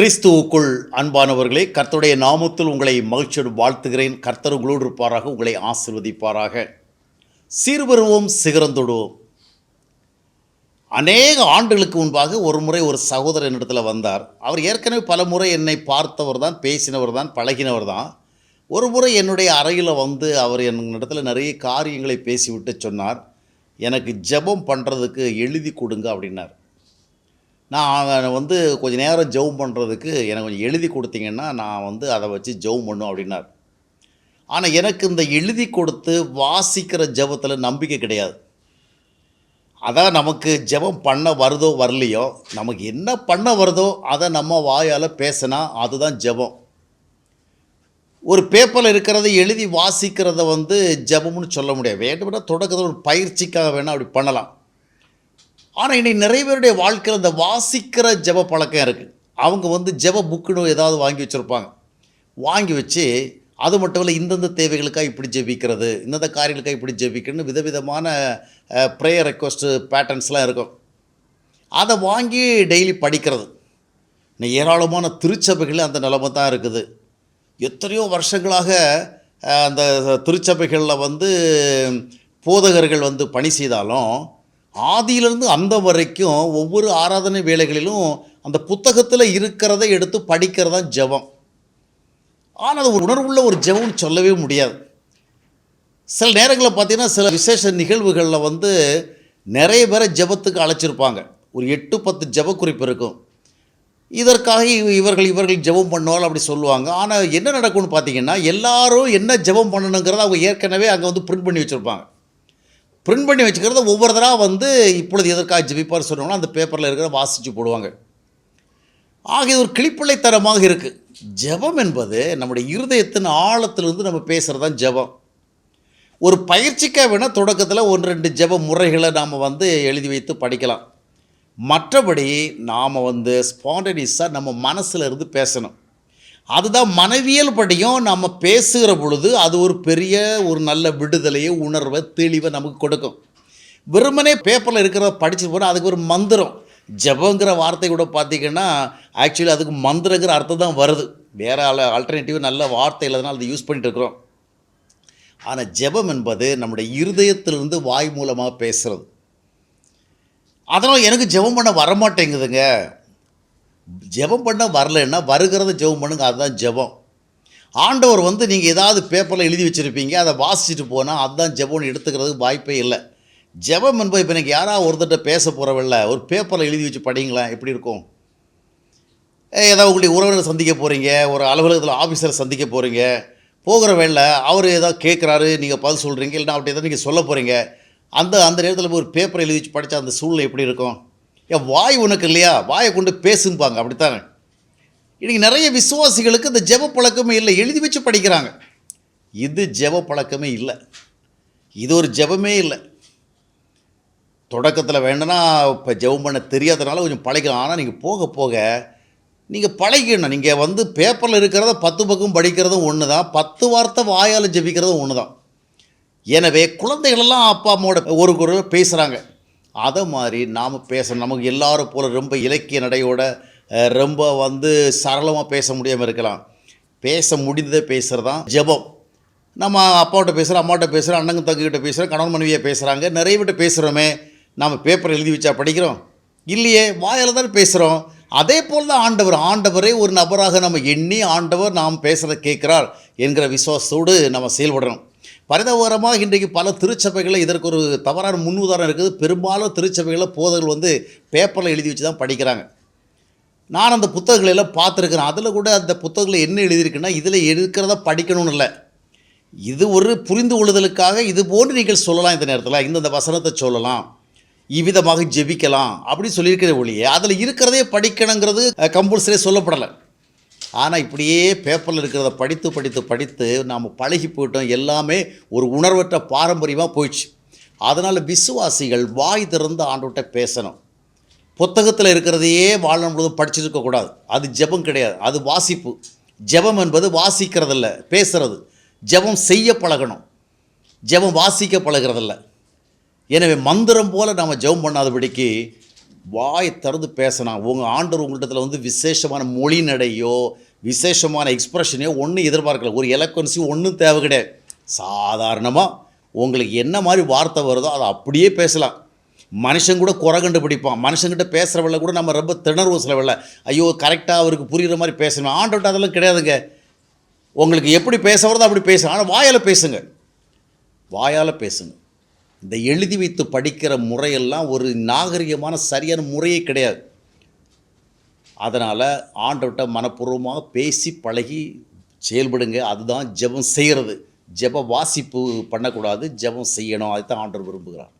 கிறிஸ்துவுக்குள் அன்பானவர்களே கர்த்தருடைய நாமத்தில் உங்களை மகிழ்ச்சியோடு வாழ்த்துகிறேன். கர்த்தர் உங்களோடு இருப்பாராக உங்களை ஆசிர்வதிப்பாராக. சீர்வருவோம் சிகரந்தொடுவோம். அநேக ஆண்டுகளுக்கு முன்பாக ஒரு முறை ஒரு சகோதரர் என்னிடத்தில் வந்தார். அவர் ஏற்கனவே பல முறை என்னை பார்த்தவர் தான் பேசினவர் தான் பழகினவர் தான். ஒரு முறை என்னுடைய அறையில் வந்து அவர் என்னிடத்தில் நிறைய காரியங்களை பேசிவிட்டு சொன்னார். எனக்கு ஜெபம் பண்ணுறதுக்கு எழுதி கொடுங்க அப்படின்னார். நான் வந்து கொஞ்ச நேரம் ஜெபம் பண்ணுறதுக்கு எனக்கு கொஞ்சம் எழுதி கொடுத்தீங்கன்னா நான் வந்து அதை வச்சு ஜெபம் பண்ணும் அப்படின்னார். ஆனால் எனக்கு இந்த எழுதி கொடுத்து வாசிக்கிற ஜெபத்தில் நம்பிக்கை கிடையாது. அதான் நமக்கு ஜெபம் பண்ண வருதோ வரலையோ நமக்கு என்ன பண்ண வருதோ அதை நம்ம வாயால் பேசினா அதுதான் ஜெபம். ஒரு பேப்பரில் இருக்கிறத எழுதி வாசிக்கிறத வந்து ஜெபம்னு சொல்ல முடியாது. வேண்டுமென்னா தொடக்கத்தில் ஒரு பயிற்சிக்காக வேணால் அப்படி பண்ணலாம். ஆனால் இன்னைக்கு நிறைய பேருடைய வாழ்க்கையில் இந்த வாசிக்கிற ஜெப பழக்கம் இருக்குது அவங்க வந்து ஜெப புக்குன்னு ஏதாவது வாங்கி வச்சுருப்பாங்க. வாங்கி வச்சு அது மட்டும் இல்லை இந்தந்த தேவைகளுக்காக இப்படி ஜெபிக்கிறது இந்தந்த காரியங்களுக்காக இப்படி ஜெபிக்கணும்னு விதவிதமான ப்ரேயர் ரெக்வஸ்ட்டு பேட்டர்ன்ஸ்லாம் இருக்கும். அதை வாங்கி டெய்லி படிக்கிறது. இன்னும் ஏராளமான திருச்சபைகள் அந்த நிலைமை தான் இருக்குது. எத்தனையோ வருஷங்களாக அந்த திருச்சபைகளில் வந்து போதகர்கள் வந்து பணி செய்தாலும் ஆதியிலிருந்து அந்த வரைக்கும் ஒவ்வொரு ஆராதனை வேலைகளிலும் அந்த புத்தகத்தில் இருக்கிறத எடுத்து படிக்கிறது தான் ஜெபம். ஆனால் அது ஒரு உணர்வுள்ள ஒரு ஜெபம்னு சொல்லவே முடியாது. சில நேரங்களில் பார்த்தீங்கன்னா சில விசேஷ நிகழ்வுகளில் வந்து நிறைய பேரை ஜெபத்துக்கு அழைச்சிருப்பாங்க. ஒரு எட்டு பத்து ஜெப குறிப்பு இருக்கும். இதற்காக இவ- இவர்கள் இவர்கள் ஜெபம் பண்ணுவார்கள் அப்படி சொல்லுவாங்க. ஆனால் என்ன நடக்கும்னு பார்த்தீங்கன்னா எல்லாரும் என்ன ஜெபம் பண்ணணுங்கிறத அவங்க ஏற்கனவே அங்கே வந்து பிரிண்ட் பண்ணி வச்சுருப்பாங்க. பிரிண்ட் பண்ணி வச்சுக்கிறத ஒவ்வொரு வந்து இப்பொழுது எதற்காக ஜெபிப்பார் சொன்னாங்களோ அந்த பேப்பரில் இருக்கிற வாசித்து போடுவாங்க. ஆக இது ஒரு கிளிப்பிள்ளைத்தனமாக இருக்குது ஜெபம் என்பது நம்முடைய இருதயத்தின் ஆழத்திலிருந்து நம்ம பேசுகிறது தான் ஜெபம். ஒரு பயிற்சிக்காக வேணால் தொடக்கத்தில் ஒன்று ரெண்டு ஜெப முறைகளை நாம் வந்து எழுதி வைத்து படிக்கலாம். மற்றபடி நாம் வந்து ஸ்பான்டனிஸாக நம்ம மனசில் இருந்து பேசணும். அதுதான் மனைவியல் படியும். நம்ம பேசுகிற பொழுது அது ஒரு பெரிய ஒரு நல்ல விடுதலையை உணர்வை தெளிவை நமக்கு கொடுக்கும். வெறுமனே பேப்பரில் இருக்கிறத படிச்சுட்டு போனால் அதுக்கு ஒரு மந்திரம். ஜபங்கிற வார்த்தை கூட பார்த்தீங்கன்னா ஆக்சுவலி அதுக்கு மந்திரங்கிற அர்த்தம் தான் வருது. வேறு ஆல் ஆல்டர்னேட்டிவ் நல்ல வார்த்தை இல்லாதனால அதை யூஸ் பண்ணிட்டு இருக்கிறோம். ஆனால் ஜெபம் என்பது நம்முடைய இருதயத்திலிருந்து வாய் மூலமாக பேசுகிறது அதனால் எனக்கு ஜெபம் பண்ண வரமாட்டேங்குதுங்க. ஜெபம் பண்ண வரலைன்னா வருகிறத ஜெபம் பண்ணுங்க அதுதான் ஜெபம். ஆண்டவர் வந்து நீங்கள் ஏதாவது பேப்பரில் எழுதி வச்சுருப்பீங்க அதை வாசிச்சுட்டு போனால் அதுதான் ஜெபம்னு எடுத்துக்கிறதுக்கு வாய்ப்பே இல்லை. ஜெபம் என்பது இப்போ எனக்கு யாராவது ஒருத்தட்ட பேச போகிறவில்ல ஒரு பேப்பரில் எழுதி வச்சு படிங்களேன் எப்படி இருக்கும்? ஏ, ஏதாவது உங்களுடைய உறவினரை சந்திக்க போகிறீங்க ஒரு அலுவலகத்தில் ஆஃபீஸரை சந்திக்க போகிறீங்க போகிற வேலை அவர் ஏதாவது கேட்குறாரு நீங்கள் பதில் சொல்கிறீங்க இல்லைன்னா அப்படி ஏதாவது நீங்கள் சொல்ல போகிறீங்க அந்த அந்த நேரத்தில் போய் ஒரு பேப்பரை எழுதி வச்சு படித்தா அந்த சூழ்நிலை எப்படி இருக்கும்? என் வாய் உனக்கு இல்லையா? வாயை கொண்டு பேசும்பாங்க அப்படித்தானே? இன்றைக்கி நிறைய விசுவாசிகளுக்கு இந்த ஜெப பழக்கமே இல்லை. எழுதி வச்சு படிக்கிறாங்க. இது ஜெப பழக்கமே இல்லை. இது ஒரு ஜெபமே இல்லை. தொடக்கத்தில் வேணும்னா இப்போ ஜெபம் பண்ண தெரியாதனால கொஞ்சம் பழகிக்கலாம். ஆனால் நீங்கள் போக போக நீங்கள் பழகிடணும் நீங்கள் வந்து பேப்பரில் இருக்கிறத பத்து பக்கம் படிக்கிறதும் ஒன்று தான் பத்து வார்த்தை வாயால் ஜெபிக்கிறதும் ஒன்று தான் எனவே குழந்தைகளெல்லாம் அப்பா அம்மாவோட ஒரு குரல் பேசுகிறாங்க அதை மாதிரி நாம் பேசணும் நமக்கு எல்லாரும் போல் ரொம்ப இலக்கிய நடையோட ரொம்ப வந்து சரளமாக பேச முடியாமல் இருக்கலாம். பேச முடிந்ததே பேசுகிறது தான் ஜெபம். நம்ம அப்பாவிட்ட பேசுகிறோம் அம்மாட்ட பேசுகிறோம் அண்ணங்க தங்கிட்ட பேசுகிறோம் கணவன் மனைவியை பேசுகிறாங்க நிறைய விட்டு பேசுகிறோமே நாம் பேப்பர் எழுதி வச்சா படிக்கிறோம். இல்லையே வாயால் தான் பேசுகிறோம் அதே போல் தான் ஆண்டவர் ஆண்டவரே ஒரு நபராக நம்ம எண்ணி ஆண்டவர் நாம் பேசுகிறத கேட்குறார் என்கிற விசுவாசத்தோடு நம்ம செயல்படணும். பரிதவரமாக இன்றைக்கு பல திருச்சபைகளில் இதற்கு ஒரு தவறான முன்னுதாரணம் இருக்குது. பெரும்பாலும் திருச்சபைகளில் போதகர்கள் வந்து பேப்பரில் எழுதி வச்சு தான் படிக்கிறாங்க. நான் அந்த புத்தகங்களை எல்லாம் பார்த்துருக்கிறேன். அதில் கூட அந்த புத்தகங்களை என்ன எழுதியிருக்குன்னா இதில் இருக்கிறத படிக்கணும்னு இல்லை. இது ஒரு புரிந்து கொள்ளுதலுக்காக இது போன்று நீங்கள் சொல்லலாம் இந்த நேரத்தில். இந்தந்த வசனத்தை சொல்லலாம். இவ்விதமாக ஜெபிக்கலாம் அப்படின்னு சொல்லியிருக்கிற ஒழிய அதில் இருக்கிறதே படிக்கணுங்கிறது கம்பல்சரி சொல்லப்படலை. ஆனால் இப்படியே பேப்பரில் இருக்கிறத படித்து படித்து படித்து நாம் பழகி போயிட்டோம். எல்லாமே ஒரு உணர்வற்ற பாரம்பரியமாக போயிடுச்சு. அதனால் விசுவாசிகள் வாய் திறந்து ஆண்டவர்கிட்ட பேசணும். புத்தகத்தில் இருக்கிறதையே வாழ்நாள் முழுவதும் படிச்சுட்டு இருக்கக்கூடாது அது ஜெபம் கிடையாது. அது வாசிப்பு. ஜெபம் என்பது வாசிக்கிறதில்ல பேசுகிறது ஜெபம் செய்ய பழகணும். ஜெபம் வாசிக்க பழகிறதில்ல. எனவே மந்திரம் போல் நாம் ஜெபம் பண்ணாதபடிக்கு வாயை திறந்து பேசணும் உங்கள் ஆண்டவர் உங்கள்கிட்ட வந்து விசேஷமான மொழி நடையோ விசேஷமான எக்ஸ்ப்ரெஷனையோ ஒன்றும் எதிர்பார்க்கல. ஒரு எலக்வன்சி ஒன்றும் தேவை கிடையாது. சாதாரணமாக உங்களுக்கு என்ன மாதிரி வார்த்தை வருதோ அதை அப்படியே பேசலாம். மனுஷன் கூட குறை கண்டுபிடிப்பான். மனுஷங்கிட்ட பேசுகிறவள கூட நம்ம ரொம்ப திணறுவ சிலவள. ஐயோ கரெக்டாக அவருக்கு புரிகிற மாதிரி பேசணும். ஆண்டவர்கிட்ட அதெல்லாம் கிடையாதுங்க. உங்களுக்கு எப்படி பேச வருதோ அப்படி பேசுங்க ஆனால் வாயால் பேசுங்க. வாயால் பேசுங்க. இந்த எழுதி வைத்து படிக்கிற முறையெல்லாம் ஒரு நாகரிகமான சரியான முறையே கிடையாது. அதனால் ஆண்டவர்கிட்ட மனப்பூர்வமாக பேசி பழகி செயல்படுங்க. அதுதான் ஜெபம் செய்கிறது ஜெப வாசிப்பு பண்ணக்கூடாது. ஜெபம் செய்யணும். அதுதான் ஆண்டவர் விரும்புகிறார்.